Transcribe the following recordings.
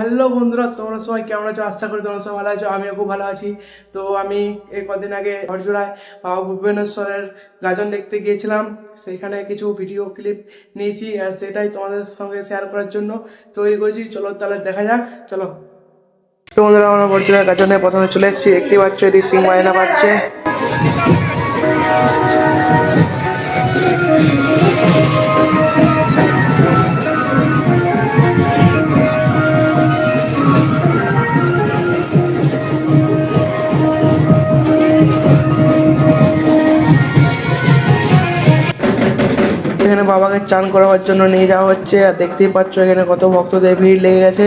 Hello বন্ধুরা, তোমরা সবাই কেমন আছো? আশা করি তোমরা সবাই ভালো আছো, আমিও খুব ভালো আছি। তো আমি এই কদিন আগে হরজোড়ায় বাবা ভুবনেশ্বরের গাজন দেখতে গিয়েছিলাম। সেইখানে কিছু ভিডিও ক্লিপ নিয়েছি আর সেটাই তোমাদের সঙ্গে শেয়ার করার জন্য তৈরি করেছি। চলো তাহলে দেখা যাক, চলো। তো বন্ধুরা, আমরা বরজোড়ার গাজনে প্রথমে চলে এসেছি। দেখতে পাচ্ছ এদিকে সিং মায়না পাচ্ছে এখানে বাবাকে চান করাবার জন্য নিয়ে যাওয়া হচ্ছে আর দেখতেই পাচ্ছ এখানে কত ভক্তদের ভিড় লেগে গেছে।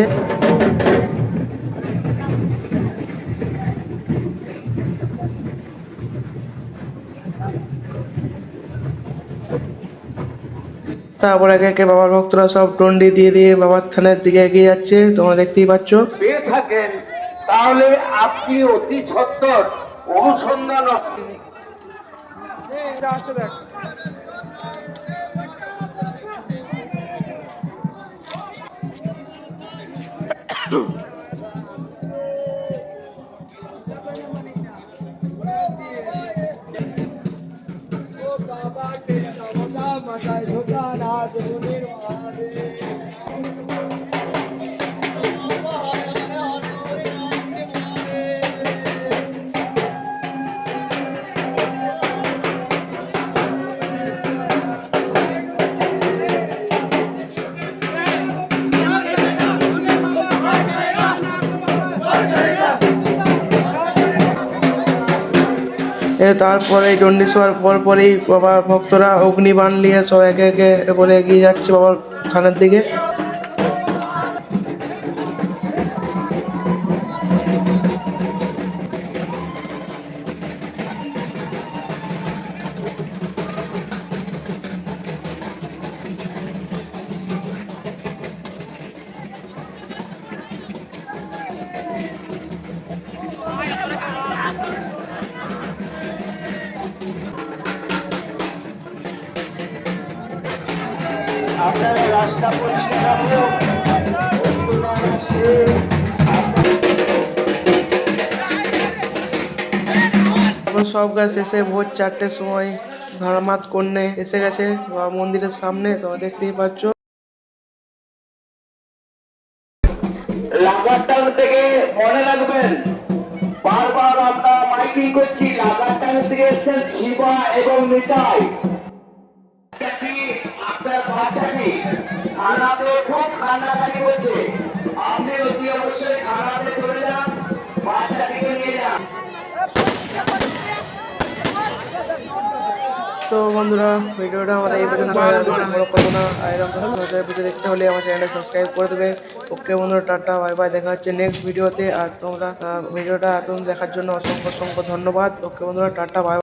তারপর একে একে বাবার ভক্তরা সব টন্ডি দিয়ে দিয়ে বাবার থানের দিকে এগিয়ে যাচ্ছে তোমরা দেখতেই পাচ্ছ। থাকেন তাহলে আপনি অতি সত্তর অনুসন্ধান এ তারপরে চণ্ডী শোয়ার পর পরেই বাবার ভক্তরা অগ্নিবাণ নিয়ে সব একে একে করে এগিয়ে যাচ্ছে বাবার থানার দিকে। আপনারা রাস্তা পরিষ্কার রাখুন অনুসন্ধান আসছে। তারপর সব গাছ এসে ভোর চারটের সময় ধর্মাত কন্যে এসে গেছে বাবা মন্দিরের সামনে তোমরা দেখতেই পাচ্ছ লাগাতার থেকে মনে রাখবেন বারবার আমরা মাইকিং করছি লাগাতার থেকে এসছেন শিবা এবং নিতাই তো বন্ধুরা, ভিডিওটা আমাদের এই পর্যন্ত। আর বেশি বড় না। আর এরকম ভিডিও দেখতে হলে আমার চ্যানেলটা সাবস্ক্রাইব করে দেবে। ওকে বন্ধুরা, টাটা, বাই বাই। দেখা হচ্ছে নেক্সট ভিডিওতে আর তোমরা ভিডিওটা এত দেখার জন্য অসংখ্য অসংখ্য ধন্যবাদ। ওকে বন্ধুরা, টাটা বাই।